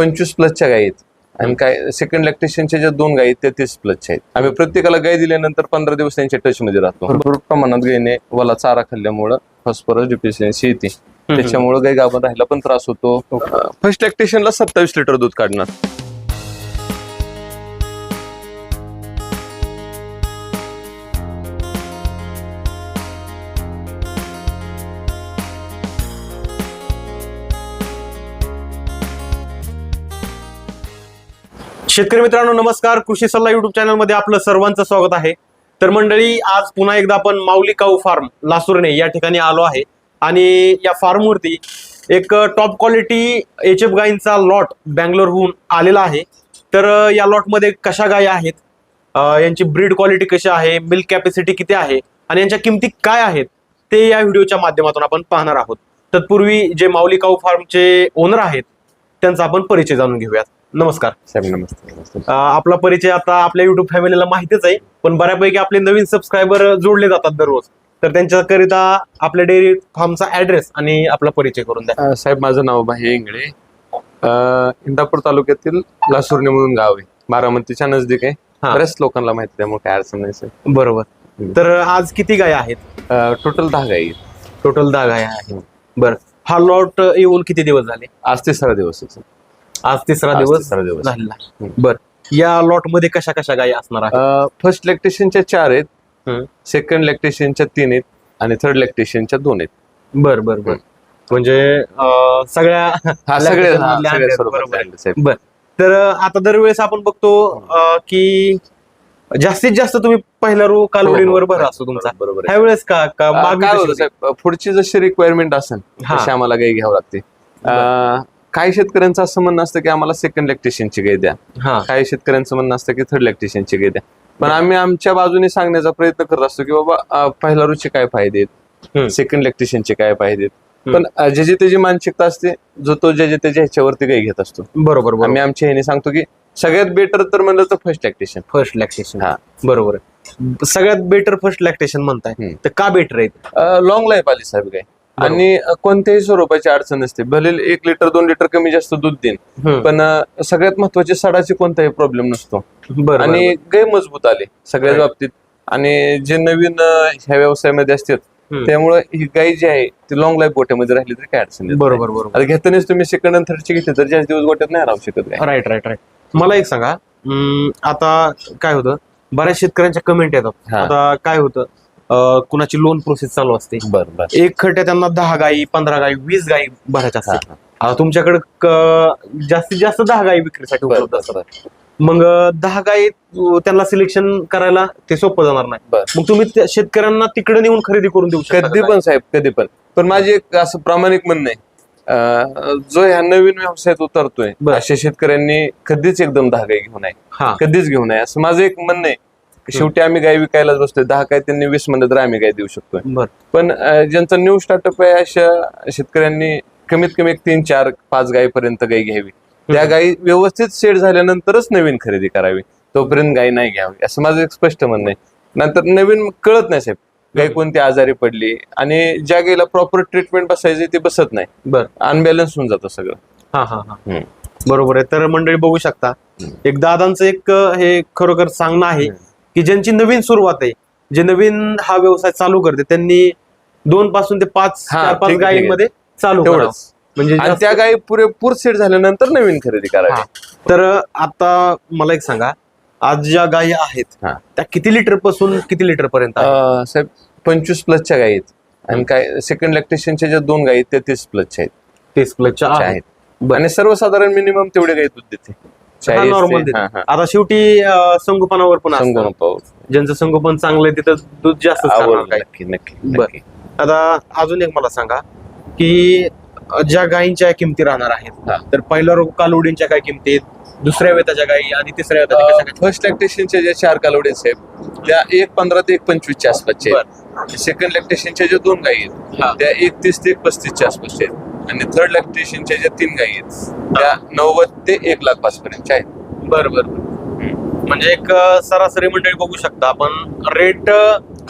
पंचवीस प्लसच्या गायी आहेत. आणि काय सेकंड लॅक्टेशनच्या ज्या दोन गायी आहेत त्या तीस प्लसच्या आहेत. आम्ही प्रत्येकाला गाय दिल्यानंतर पंधरा दिवस त्यांच्या टच मध्ये राहतो. भरपूर प्रमाणात गायीने वाला चारा खाल्ल्यामुळं फॉस्फरस डिफिशियन्सी येते. त्याच्यामुळे गाय गाभण राहायला पण त्रास होतो. फर्स्ट लॅक्टेशनला सत्तावीस लिटर दूध काढणार. शेतकरी मित्रांनो नमस्कार. कृषी सल्ला युट्यूब चॅनलमध्ये आपलं सर्वांचं स्वागत आहे. तर मंडळी आज पुन्हा एकदा आपण माऊली काऊ फार्म लासूरने या ठिकाणी आलो आहे. आणि या फार्मवरती एक टॉप क्वालिटी एच एफ गायींचा लॉट बँगलोरहून आलेला आहे. तर या लॉटमध्ये कशा गायी आहेत? यांची ब्रीड क्वालिटी कशी आहे? मिल्क कॅपॅसिटी किती आहे? आणि यांच्या किमती काय आहेत? ते या व्हिडिओच्या माध्यमातून आपण पाहणार आहोत. तत्पूर्वी जे माऊली काऊ फार्मचे ओनर आहेत त्यांचा आपण परिचय जाणून घेऊयात. नमस्कार. साहेब नमस्ते नमस्ते. अं, आपला परिचय आता आपल्या युट्यूब फॅमिलीला माहितीच आहे पण बऱ्यापैकी आपले नवीन सबस्क्रायबर जोडले जातात दररोज. तर त्यांच्याकरिता आपल्या डेअरी फार्मचा ऍड्रेस आणि आपला परिचय करून द्या. अं, साहेब माझं नाव भाई इंगळे. अं, इंदापूर तालुक्यातील लासुर्णी म्हणून गाव आहे. बारामतीच्या नजदीक आहे. बऱ्याच लोकांना माहिती त्यामुळे काय अडचण नाही साहेब. बरोबर. तर आज किती गाय आहेत? टोटल दहा गाई आहेत. टोटल दहा गाय आहेत. बरं. हा लॉट येऊन किती दिवस झाले? आज तिसरा दिवस आहे, साहेब. आज तिसरा आज दिवस तिसरा दिवस. झालेला हम्म. बर. या लॉटमध्ये कशा कशा गायी असणार आहेत? फर्स्ट लॅक्टेशनच्या चार आहेत. सेकंड लॅक्टेशनच्या तीन आहेत आणि थर्ड लॅक्टेशनच्या दोन आहेत. बर बर बर. म्हणजे अं, सगळ्या हा सगळे हा, सगळ्या आहेत, साहेब. बर. तर आता दरवेळेस आपण बघतो अं, की जास्तीत जास्त तुम्ही पहिला रो कालवडींवर भर असतो तुमचा. बरोबर आहे. ह्या वेळेस का का अं, मागणी काय कशी होतं होती? साहेब? पुढची जशी रिक्वायरमेंट असेल हा. तशी आम्हाला गाई घ्यावं लागते. अं, काही शेतकऱ्यांचं असं म्हणणं असतं की आम्हाला सेकंड लॅक्टेशनची गाई द्या. हा. काही शेतकऱ्यांचं म्हणणं असतं की थर्ड लॅक्टेशनची गाई द्या. पण आम्ही आमच्या बाजूने सांगण्याचा प्रयत्न करत असतो की बाबा अं, पहिल्या रुची काय फायदे हम्म. आहेत सेकंड लॅक्टेशनचे काय फायदे आहेत. पण अं, ज्याची त्याची मानसिकता असते जो तो ज्याच्या त्याच्या ह्याच्यावरती गाई घेत असतो. बरोबर बरोबर. आम्ही आमच्या ह्याने सांगतो की सगळ्यात बेटर तर म्हणलं तर फर्स्ट लॅक्टेशन फर्स्ट लॅक्टेशन हा. बरोबर. आहे सगळ्यात बेटर फर्स्ट लॅक्टेशन म्हणताय. हम्म. तर का बेटर आहे लॉंग लाईफ आली साहेब गाय. आणि कोणत्याही स्वरूपाची अडचण नसते भले एक लिटर दोन लिटर कमी जास्त दूध देईन. पण सगळ्यात महत्वाची सडाची कोणताही प्रॉब्लेम नसतो आणि गाय मजबूत आले सगळ्याच. बाबतीत आणि जे नवीन ह्या व्यवसायामध्ये असतात. त्यामुळे ही गाय जी आहे ती लॉंग लाईफ गोट्यामध्ये राहिली तरी काय अडचण. बरोबर बरोबर आता घेतानाच तुम्ही सेकंड आणि थर्डची घेतली तर जास्त दिवस गोट्यात नाही राहू शकत राईट राईट राईट मला एक सांगा आता काय होतं बऱ्याच शेतकऱ्यांच्या कमेंट येतात. आता काय होतं कुणाची लोन प्रोसेस चालू असते. बरं बरं. एक खड्ड्या त्यांना दहा गाई पंधरा गाई वीस गाई भरायच्या असतात. तुमच्याकडे क- जास्तीत जास्त दहा गाई विक्रीसाठी बरं, उपलब्ध असतात. मग अं, दहा गाई अं, त्यांना सिलेक्शन करायला ते सोपं जाणार नाही. बरं. मग तुम्ही त्या शेतकऱ्यांना तिकडे नेऊन खरेदी करून देऊ शकता कधी? पण साहेब कधी पण. पण माझी एक असं प्रामाणिक म्हणणं आहे. अं, जो ह्या नवीन व्यवसायात उतरतोय बरं. अशा शेतकऱ्यांनी कधीच एकदम दहा गाई घेऊ नये. हा. कधीच घेऊ नये. असं माझं एक म्हणणं आहे. शेवटी आम्ही गाय विकायलाच बसतोय. दहा काय त्यांनी वीस म्हणलं तर आम्ही गाय देऊ शकतोय. पण ज्यांचा न्यू स्टार्टअप आहे अशा शेतकऱ्यांनी कमीत कमी एक तीन चार पाच गायीपर्यंत गाय घ्यावी. त्या गायी व्यवस्थित सेट झाल्यानंतरच नवीन खरेदी करावी. तोपर्यंत गाय नाही घ्यावी. असं माझं एक स्पष्ट म्हणणं आहे. नंतर नवीन कळत नाही साहेब गाय कोणती आजारी पडली आणि ज्या गायीला प्रॉपर ट्रीटमेंट बसायची ती बसत नाही. बर. अनबॅलन्स होऊन जातं सगळं. हा हा हा. बरोबर आहे. तर मंडळी बघू शकता. एक दादांचं एक हे खरोखर सांगणं आहे. की ज्यांची नवीन सुरुवात आहे जे नवीन हा व्यवसाय चालू करते त्यांनी दोन पासून ते पाच हा, चार पाच ठीक आहे, ठीक गायींमध्ये चालू करावं. तेवढंच म्हणजे आणि जास्त- त्या गायी पुरेपूर सेट झाल्यानंतर नवीन खरेदी. करावी तर आता मला एक सांगा आज ज्या गायी आहेत हा. त्या किती लिटरपासून किती लिटर पर्यंत आहेत? अं, साहेब पंचवीस प्लसच्या गायी आहेत आणि काय सेकंड लॅक्टेशनच्या ज्या दोन गायी आहेत त्या तीस प्लसच्या आहेत तीस प्लसच्या आहेत आणि सर्वसाधारण मिनिमम तेवढे गायी दूध देते हा, चाळीस normal ते- देते. हा, हा. आता शेवटी संगोपनावर पण असतं. ज्यांचं संगोपन चांगलं आहे तिथं दूध जास्त आवड नक्की नक्की बरं. नक्की आता अजून एक मला सांगा की अं, ज्या गायींच्या किमती राहणार आहेत हा. तर पहिल्या रोग कालवडींच्या काय किमती आहेत? दुसऱ्या वेताच्या गायी आणि तिसऱ्या वेताच्या कशा काय? फर्स्ट लॅक्टेशनच्या ज्या चार कालवडे साहेब त्या एक पंधरा ते एक पंचवीसच्या आसपासच्या आहेत सेकंड लॅक्टेशनच्या ज्या दोन गायी हा. आहेत त्या एक तीस ते एक पस्तीसच्या आसपासच्या आहेत आणि थर्ड लॅक्टेशनच्या ज्या तीन गायी आहेत त्या नव्वद ते एक लाख पाच पर्यंतच्या आहेत. बरं बरं. म्हणजे एक सरासरी मंडळी बघू शकता आपण. रेट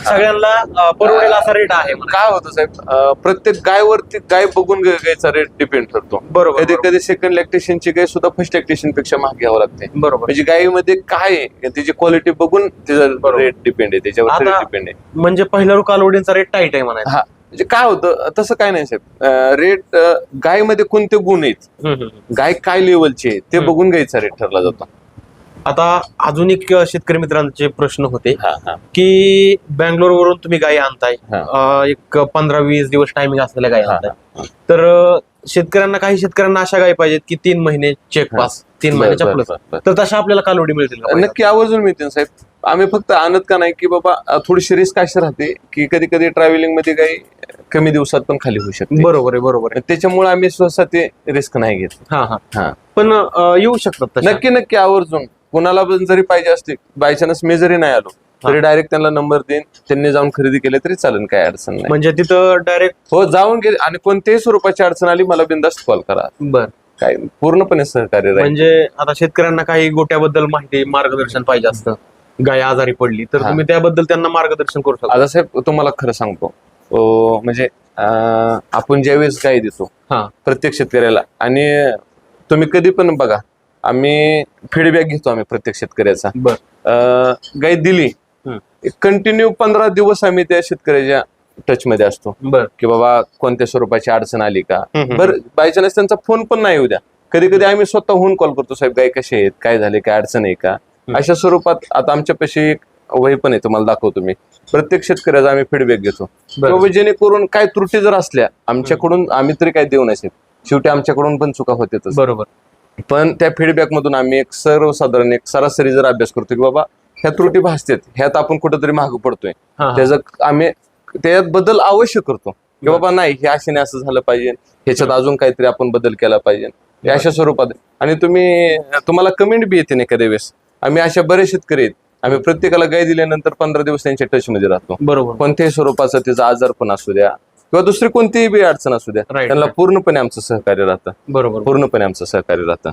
सगळ्यांना परवडेल असा रेट आहे. काय होतं साहेब? प्रत्येक गायवरती गाय बघून गायचा रेट डिपेंड ठरतो बरोबर कधी कधी सेकंड लॅक्टेशनची गाय सुद्धा फर्स्ट लॅक्टेशनपेक्षा महाग घ्यावं लागते. बरोबर. म्हणजे गायीमध्ये काय आहे? त्याची क्वालिटी बघून बरोबर. रेट डिपेंड आहे त्याच्यावर डिपेंड आहे. म्हणजे पहिल्या कालवडींचा रेट टाईट आहे म्हणायचं. म्हणजे काय होतं तसं काय नाही साहेब. रेट गायमध्ये कोणते गुण आहेत. गाय काय लेवलची आहे ते. बघून गायचा रेट ठरला जातो. आता अजून एक शेतकरी मित्रांचे प्रश्न होते की बँगलोर वरून तुम्ही गाय आणताय. एक पंधरा वीस दिवस टायमिंग असलेल्या गाय आणताय. तर शेतकऱ्यांना काही शेतकऱ्यांना अशा गाय पाहिजेत की तीन महिने चेक. पास तीन बरं, महिन्याच्या बरं, प्लस बरं, बरं. तर तशा आपल्याला कालवडी मिळतील का? नक्की आवर्जून मिळते ना साहेब आम्ही फक्त आणत का नाही की बाबा अ, थोडीशी रिस्क अशी राहते की कधी कधी ट्रॅव्हलिंगमध्ये काही कमी दिवसात पण खाली होऊ शकते बरोबर आहे बरोबर आहे त्याच्यामुळे आम्ही स्वतः ते रिस्क नाही घेत हा हा हा पण अं, येऊ शकतात तशा. नक्की नक्की आवर्जून कोणाला पण जरी पाहिजे असते बाय चान्स मी जरी नाही आलो तरी डायरेक्ट त्यांना नंबर देईन. त्यांनी जाऊन खरेदी केले तरी चालेल काय अडचण नाही. म्हणजे तिथं डायरेक्ट हो जाऊन गेले आणि कोणत्याही स्वरूपाची अडचण आली मला बिंदास्त कॉल करा. बर. काय पूर्णपणे सहकार्य राहील. म्हणजे आता शेतकऱ्यांना काही गोट्याबद्दल माहिती मार्गदर्शन पाहिजे असतं. गाय आजारी पडली तर. तुम्ही त्याबद्दल त्यांना मार्गदर्शन करू शकता. आता साहेब तुम्हाला खरं सांगतो. अं, म्हणजे अं, आपण ज्यावेळेस गाय देतो हा. प्रत्येक शेतकऱ्याला आणि तुम्ही कधी पण बघा आम्ही फीडबॅक घेतो आम्ही प्रत्येक शेतकऱ्याचा. बर. अं, गाय दिली. कंटिन्यू पंधरा दिवस आम्ही त्या शेतकऱ्याच्या टच मध्ये असतो. बर. की बाबा कोणत्या स्वरूपाची अडचण आली का. बरं बाय चान्स त्यांचा फोन पण नाही उद्या कधी कधी आम्ही स्वतःहून कॉल करतो साहेब गाय कशी आहेत? काय झाले? काय अडचण आहे का? अशा स्वरूपात आता आमच्यापाशी एक वही पण आहे तुम्हाला दाखवतो मी. प्रत्येक शेतकऱ्याचा आम्ही फीडबॅक घेतो. जेणेकरून काय त्रुटी जर असल्या आमच्याकडून आम्ही तरी काय देऊ नसेल शेवटी आमच्याकडून पण चुका होत्यातच बरोबर. पण त्या फीडबॅक मधून आम्ही एक सर्वसाधारण एक सरासरी जर अभ्यास करतो की बाबा ह्या त्रुटी भासतात. ह्यात आपण कुठेतरी मागे पडतोय. त्याचं आम्ही त्याच्यात बदल अवश्य करतो. की बाबा नाही हे अशाने असं झालं पाहिजे. ह्याच्यात अजून काहीतरी आपण बदल केला पाहिजे. अशा स्वरूपात आणि तुम्ही तुम्हाला कमेंट बी येते ना एखाद्या वेळेस. आम्ही अशा बरेच शेतकरी आहेत. आम्ही प्रत्येकाला गाय दिल्यानंतर पंधरा दिवस त्यांच्या टच मध्ये राहतो. बरोबर. कोणत्याही स्वरूपाचा त्याचा आजार पण असू द्या किंवा दुसरी कोणतीही बी अडचण असू द्या त्यांना. पूर्णपणे आमचं सहकार्य राहतं. बरोबर. पूर्णपणे आमचं सहकार्य राहतं.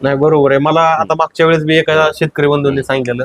नाही बरोबर आहे. मला आता मागच्या वेळेस मी एका शेतकरी बंधूंनी सांगितलं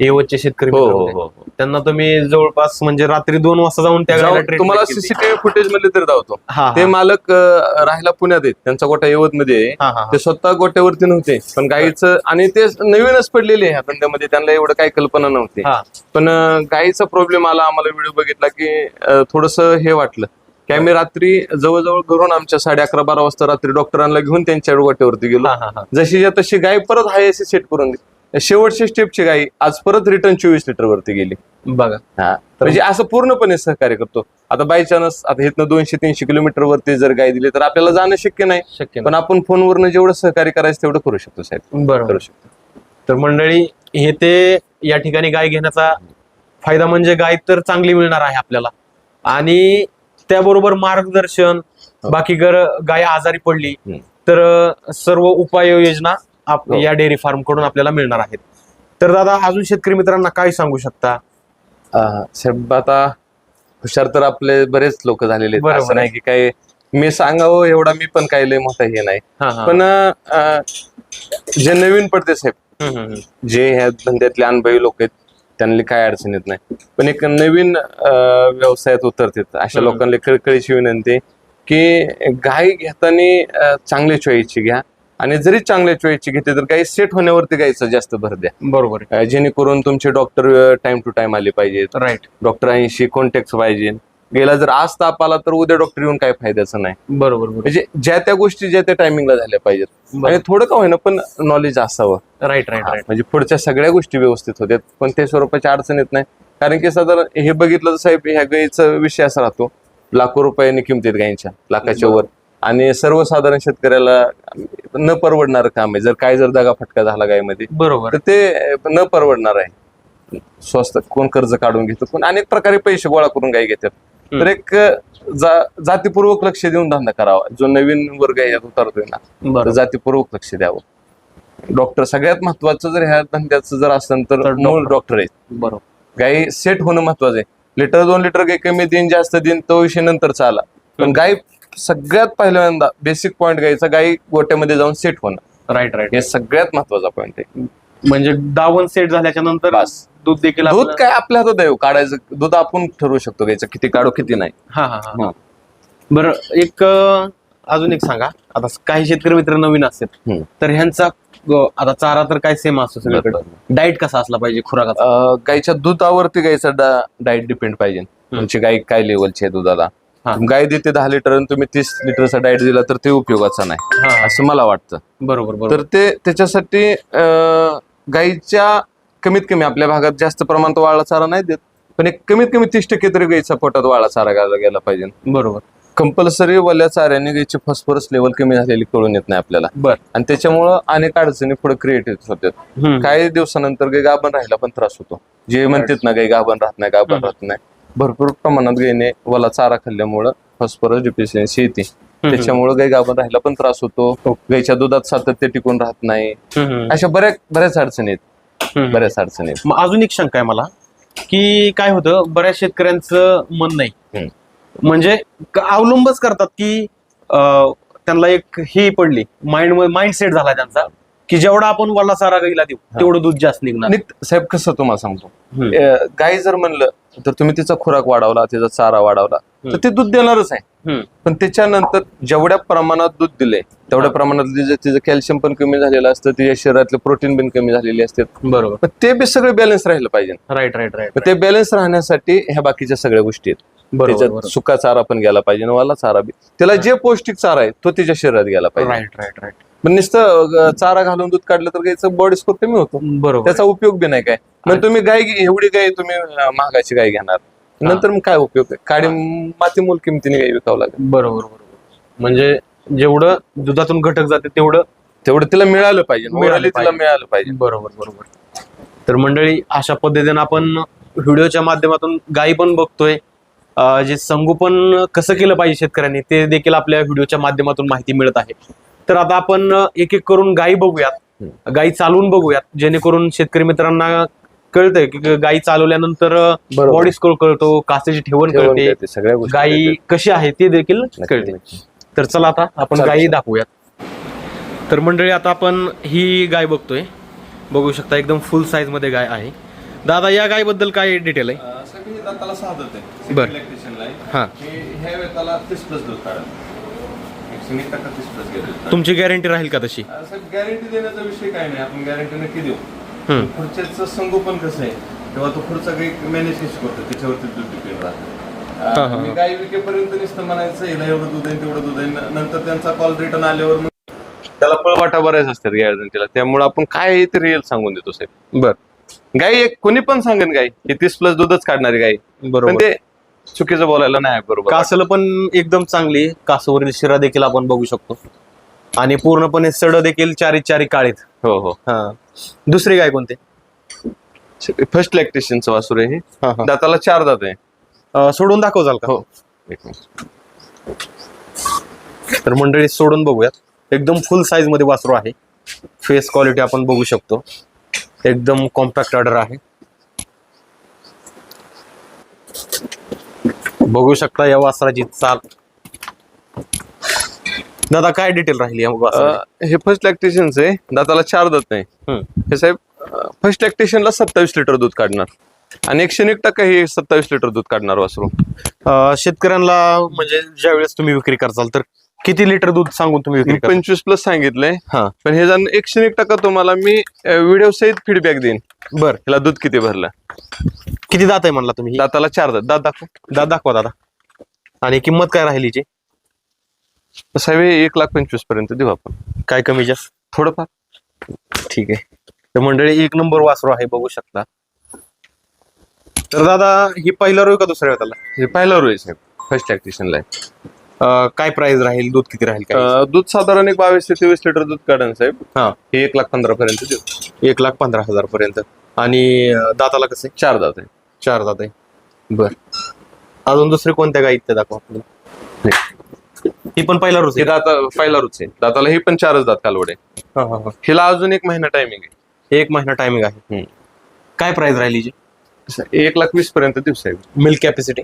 येवतचे शेतकरी हो मित्र हो होते. हो हो. त्यांना तुम्ही जवळपास म्हणजे रात्री दोन वाजता जाऊन त्या गायला जाऊन treatment तुम्हाला केली. सीसीटीव्ही फुटेजमध्ये तर दावतो हा, ते हा. मालक अं, राहायला पुण्यात आहेत त्यांचा गोटा यवत मध्ये आहे हा, हा, ते स्वतः गोट्यावरती नव्हते पण गाईचं आणि ते नवीनच पडलेले ह्या धंद्यामध्ये त्यांना एवढं काही कल्पना नव्हती हा. पण अं, गाईचा प्रॉब्लेम आला आम्हाला व्हिडिओ बघितला की थोडस हे वाटलं की आम्ही रात्री जवळजवळ घरून आमच्या साडे अकरा बारा वाजता रात्री डॉक्टरांना घेऊन त्यांच्या गोट्यावरती गेलो हा, हा, हा. जशी ज्या तशी गाय परत हाय अशी सेट करून दिली शेवटच्या स्टेपची गाय आज परत रिटर्न चोवीस लिटर वरती गेली. बघा. हा म्हणजे असं पूर्णपणे सहकार्य करतो. आता बाय चान्स आता इथनं दोनशे तीनशे किलोमीटर वरती जर गाय दिली तर आपल्याला जाणं शक्य नाही. शक्य पण आपण फोनवरनं जेवढं सहकार्य करायचं तेवढं करू शकतो साहेब. करू शकतो. तर मंडळी हे ते या ठिकाणी गाय घेण्याचा फायदा म्हणजे गाय तर चांगली मिळणार आहे आपल्याला. आणि त्याबरोबर मार्गदर्शन बाकी जर गाय आजारी पडली. तर सर्व उपाययोजना आप- हो. या डेअरी फार्मकडून आपल्याला मिळणार आहेत तर दादा अजून शेतकरी मित्रांना काय सांगू शकता साहेब आता हुशार तर आपले बरेच लोक झालेले आहेत बरोबर असं नाही की काय मी सांगावं एवढा मी पण काही लय मोठा हे नाही हा, हा. पण अं, जे नवीन पडते साहेब हम्म, हम्म, हम्म. जे ह्या धंद्यातले अनुभवी लोक आहेत त्यांना काय अडचण येत नाही पण एक नवीन अं, व्यवसायात उतरतात अशा. लोकांना कळकळीची विनंती आहे की गाय घेताना अं, चांगल्या चॉईसची घ्या आणि जरी चांगल्या चॉईसची घेतली तर गाय सेट होण्यावरती गायचा जास्त भर द्या. बरोबर अं, जेणेकरून तुमचे डॉक्टर टाइम टू टाइम आले पाहिजेत. राईट डॉक्टरांशी कॉन्टॅक्ट पाहिजे. गेला जर आज ताप आला तर उद्या डॉक्टर येऊन काय फायद्याचं नाही. बरोबर बरोबर. म्हणजे ज्या त्या गोष्टी ज्या त्या टायमिंगला झाल्या पाहिजेत. आणि थोडं का होईना पण नॉलेज असावं. राईट राईट राईट म्हणजे पुढच्या सगळ्या गोष्टी व्यवस्थित होत्यात पण ते स्वरूपाची अडचण येत नाही. कारण की साधारण हे बघितलं तर साहेब ह्या गाईचा विषय असा राहतो. लाखो रुपयांनी किमतीत गायींच्या लाखाच्या वर. आणि सर्वसाधारण शेतकऱ्याला न परवडणारं काम आहे. जर काय जर दगा फटका झाला गायमध्ये बरोबर. तर ते न परवडणार आहे. स्वस्त कोण कर्ज काढून घेतं कोण अनेक प्रकारे पैसे गोळा करून गाय घेतात. तर एक जा- जातीपूर्वक लक्ष देऊन धंदा करावा. जो नवीन वर्ग आहे यात उतरतोय ना जातीपूर्वक लक्ष द्यावं. डॉक्टर सगळ्यात महत्वाचं जर ह्या धंद्याचं जर असेल तर मूळ. डॉक्टर. आहेत. बरोबर. गाई सेट होणं महत्वाचं आहे. लिटर दोन लिटर गाय कमी देईन जास्त देईन तो विषय नंतर चाला पण गाय सगळ्यात पहिल्यांदा बेसिक पॉईंट गायचा गाई गोट्यामध्ये जाऊन सेट होणं. राईट राईट हे सगळ्यात महत्त्वाचा पॉईंट आहे. म्हणजे दावण सेट झाल्याच्यानंतर बस. दूध देखील दूध काय आपल्या हातात आहे हो, काढायचं दूध आपण ठरवू शकतो घ्यायचं किती काढू किती नाही. हा हा हा. हा. बरं एक अं, अजून एक सांगा. आता काही शेतकरी मित्र नवीन असतात. हम्म. तर ह्यांचा अं, आता चारा तर काय सेम असतो सगळीकडे. डाएट कसा असला पाहिजे खुराकाचा? अं, गाईच्या दुधावरती गाईचा डाएट डिपेंड पाहिजे. तुमची गाय काय लेवलची आहे दुधाला. गाय देते दहा लिटर आणि तुम्ही तीस लिटरचा डाएट दिला तर ते उपयोगाचा नाही. असं मला वाटतं. बरोबर बरोबर. तर ते त्याच्यासाठी अं, गाईच्या कमीत कमी आपल्या भागात जास्त प्रमाणात वाळा चारा नाही देत पण एक कमीत कमी तीस टक्के तरी गाईच्या पोटात वाळा चारा घाला गेला पाहिजे. बरोबर. कंपल्सरी वल्या चाऱ्याने गाईची फॉस्फरस लेवल कमी झालेली कळून येत नाही आपल्याला. बर. आणि त्याच्यामुळं अनेक अडचणी पुढे क्रिएट होतात. हम्म. काही दिवसानंतर गाय गाभण राहायला पण त्रास होतो. जे म्हणतात ना गाय गाभण राहत नाही गाभण राहत नाही. भरपूर प्रमाणात गायने वला चारा खाल्ल्यामुळं फॉस्फरस डिफिशियन्सी येते. त्याच्यामुळं गाय गाभण राहायला पण त्रास होतो. गायच्या दुधात सातत्य टिकून राहत नाही. अशा बऱ्याच बऱ्याच अडचणी आहेत. बऱ्याच अडचणी आहेत. मग अजून एक शंका आहे मला की काय होतं बऱ्याच शेतकऱ्यांचं मन नाही. म्हणजे अवलंबच करतात की त्यांना एक ही पडली माइंड माइंड सेट झाला त्यांचा की जेवढा आपण वल्ला चारा गाईला देऊ तेवढं दूध जास्त निघणार. साहेब कसं तुम्हाला सांगतो? गाय जर म्हणलं तर तुम्ही तिचा खुराक वाढवला तिचा चारा वाढवला. तर ते दूध देणारच आहे. पण त्याच्यानंतर जेवढ्या प्रमाणात दूध दिले तेवढ्या प्रमाणात तिचं कॅल्शियम पण कमी झालेलं असतं तिच्या शरीरातले प्रोटीन पण कमी झालेले असतात. बरोबर. ते बी सगळे बॅलन्स राहिलं पाहिजे. राईट राईट राईट ते बॅलन्स राहण्यासाठी ह्या बाकीच्या सगळ्या गोष्टी आहेत. त्याच्यात. सुका चारा पण गेला पाहिजे वाला चारा बी. त्याला जे पौष्टिक चारा आहे तो तिच्या शरीरात गेला पाहिजे. राईट राईट राईट पण नुसतं चारा घालून दूध काढलं तर गायचं बॉडी स्कोर कमी होतो. बरोबर. त्याचा उपयोग बी नाही काय. मग तुम्ही गाय एवढी गाय तुम्ही अं, महागाची गाय घेणार. नंतर मग काय उपयोग? आहे काडी माती मूल किमतीने गाय विकावं लागेल. बरोबर बरोबर. म्हणजे जेवढं दुधातून घटक जाते तेवढं तेवढं तिला मिळालं पाहिजे. मिळालं तिला पाहिजे. मिळालं पाहिजे. बरोबर बरोबर. तर मंडळी अशा पद्धतीने आपण व्हिडिओच्या माध्यमातून गायी पण बघतोय. अं, जे संगोपन कसं केलं पाहिजे शेतकऱ्यांनी ते देखील आपल्या व्हिडिओच्या माध्यमातून माहिती मिळत आहे. तर आता आपण एक एक करून गायी बघूयात गायी चालवून बघूयात जेणेकरून शेतकरी मित्रांना कळतंय की गायी चालवल्यानंतर. बॉडी स्कोर कळतो कासेची ठेवण ठेवून कळते सगळ्या गोष्टी गायी. कशी आहे ते देखील कळते. तर चला आता आपण गायी. दाखवूयात तर मंडळी आता आपण ही गाय बघतोय बघू शकता एकदम फुल साईजमध्ये गाय आहे दादा या गायबद्दल काय डिटेल बर. आहे. हा तुमची गॅरंटी राहील का तशी? गॅरंटी देण्याचा विषय काय नाही आपण गॅरंटी नक्की देऊ. हम्म. खुर्च्याचं संगोपन कसं आहे तेव्हा तो खुर्चा काही मॅनेज कशी करतो त्याच्यावरती दूध डिपेंड हा, राहतं हा, मी विकेपर्यंत नुसतं म्हणायचं हिला एवढं दूध आहे तेवढं दूध आहे. न- नंतर त्यांचा कॉल रिटर्न आल्यावर मग त्याला पळवाटा बऱ्याच असतात गॅरंटीला त्यामुळे आपण काय आहे ते रिअल सांगून देतो साहेब. बर. गाय एक कोणी पण सांगेन गाय हे तीस प्लस दूधच काढणारी गाय पण बरोबर ते चुकीचं बोलायला नाही बरोबर. कासल पण एकदम चांगली कासवरील शिरा देखील आपण बघू शकतो. आणि पूर्णपणे सड देखील चारी चारी काळीत. हो हो. हा. दुसरी गाय कोणते? फर्स्ट लॅक्टेशनचं वासूर आहे हे. हा, हा. दाताला चार दात आहे. अं, सोडून दाखव जाल का? हो. एक मिनिट. तर मंडळी सोडून बघूयात. एकदम फुल साईजमध्ये वासरू आहे. फेस क्वालिटी आपण बघू शकतो. एकदम कॉम्पॅक्ट ऑर्डर आहे. बघू शकता या वासराची चाल. दादा काय डिटेल राहील या वासराची? अं, हे फर्स्ट लॅक्टेशनचं आहे. दाताला चार दात नाही हम्म. हे साहेब फर्स्ट लॅक्टेशनला सत्तावीस लिटर दूध काढणार. आणि एकशे एक टक्का हे सत्तावीस लिटर दूध काढणार वासरू. अं, शेतकऱ्यांना म्हणजे ज्या वेळेस तुम्ही विक्री करताल तर किती लिटर दूध सांगून तुम्ही मी विक्री करता पंचवीस प्लस सांगितलंय. हा. पण हे जण एकशे एक टक्का तुम्हाला मी व्हिडिओ सहित फीडबॅक देईन. बर. ह्याला दूध किती भरलं? किती दात आहे म्हणला तुम्ही? दाताला चार दात. दात दाखव. दात दाखवा दादा. आणि किंमत काय राहील हिची साहेब एक लाख पंचवीसपर्यंत देऊ आपण. काय कमी जास्त? थोडंफार. ठीक आहे. तर मंडळी एक नंबर वासरू आहे बघू शकता. तर दादा ही पहिला रोय का दुसऱ्या वेळेला हे पहिला रोय साहेब. फर्स्ट लॅक्टेशनला आहे. अं, काय प्राइस राहील? दूध किती राहील? काय? अं, दूध साधारण एक बावीस ते तेवीस लिटर दूध काढन साहेब. हा. हे एक लाख पंधरा पर्यंत देऊ. एक लाख पंधरा हजार पर्यंत. आणि अं, दाताला कसे चार दात आहे. चार दात आहे. बर. अजून दुसरे कोणत्या गाई ते दाखवा. ही. पण पहिला हे दाता पहिला रुच आहे. दाताला हे पण चारच दात कालवड आहे हिला अजून एक महिना टायमिंग आहे. एक महिना टायमिंग आहे. काय प्राइस राहील हिची एक लाख वीस पर्यंत देऊ साहेब मिल्क कॅपॅसिटी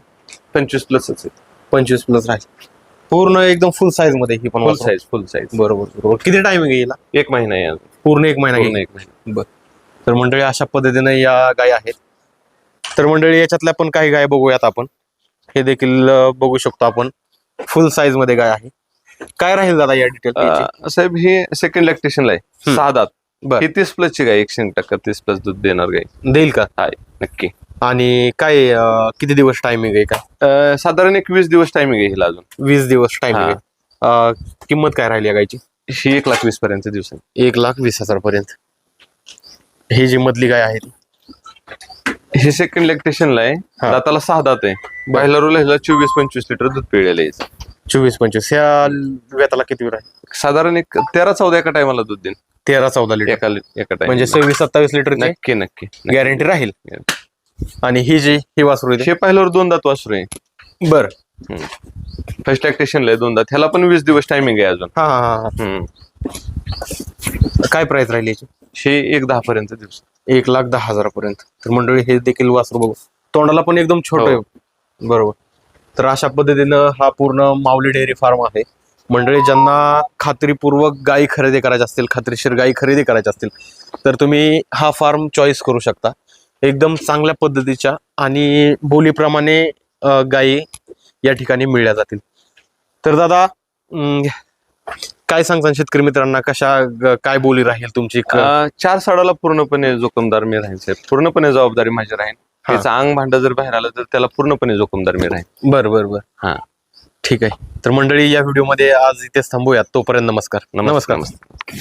पंचवीस प्लसच आहे. पंचवीस प्लस राहील. पूर्ण एकदम फुल साईजमध्ये ही पण फुल वासरू. साईज फुल साईज बरोबर बरोबर. किती टायमिंग आहे हिला? एक महिना आहे अजून. पूर्ण एक महिना पूर्ण घेईल. एक महिना. बर. तर मंडळी अशा पद्धतीने या गाय आहेत. तर मंडळी याच्यातल्या पण काही गाय बघूयात आपण. हे देखील बघू शकतो आपण. फुल साईजमध्ये गाय आहे. काय राहील दादा या डिटेल साहेब हे सेकंड लॅक्टेशनला आहे. सहा दात. बर. ही तीस प्लस ची गाय एकशे टक्का तीस प्लस दूध देणार गाय. देईल का? आहे नक्की. आणि काय किती दिवस टायमिंग आहे अं, साधारण एक वीस दिवस टायमिंग आहे हिला अजून. वीस दिवस टायमिंग आहे. किंमत काय राहिली या गायची? ही एक लाख वीस पर्यंत दिवस एक लाख वीस हजार पर्यंत. ही जी मधली गाय आहे हे सेकंड लॅक्टेशनला आहे. हा. दाताला सहा दात आहे. बाहेर ह्याला चोवीस पंचवीस लिटर दूध पिळलेलं आहे. चोवीस पंचवीस. या व्यताला किती राहील साधारण एक तेरा चौदा एका टायमाला दूध देईन. तेरा चौदा लिटर. एका एका टाइम म्हणजे सव्वीस सत्तावीस लिटर नक्की नक्की गॅरंटी राहील. आणि ही जी ही वासरू हे पाहिल्यावर दोन दात वासरू आहे. बर. फर्स्ट लॅक्टेशनला आहे दोन दात. ह्याला पण वीस दिवस टायमिंग आहे अजून. हा हा हा. हम्म. काय प्राइस राहिली याची? हे एक दहा पर्यंत दिवस. एक लाख दहा हजारापर्यंत. तर मंडळी हे देखील वासरू बघू. तोंडाला पण एकदम छोट आहे. बरोबर. तर अशा पद्धतीनं हा पूर्ण माऊली डेअरी फार्म आहे. मंडळी ज्यांना खात्रीपूर्वक गायी खरेदी करायच्या असतील खात्रीशीर गायी खरेदी करायच्या असतील तर तुम्ही हा फार्म चॉईस करू शकता. एकदम चांगल्या पद्धतीच्या आणि बोलीप्रमाणे गाई गायी या ठिकाणी मिळल्या जातील. तर दादा काय सांगता शेतकरी मित्रांना? कशा काय बोली राहील तुमची? अं, चार साडाला पूर्णपणे जोखमदार मी राहीन साहेब. पूर्णपणे जबाबदारी माझी राहीन. हा. त्याचं अंग भांड जर बाहेर आलं तर त्याला पूर्णपणे जोखमदार मी राहीन. बर बर बर. हा. ठीक आहे. तर मंडळी या व्हिडिओमध्ये आज इथेच थांबूयात. तोपर्यंत नमस्कार. नमस्कार. नमस्कार.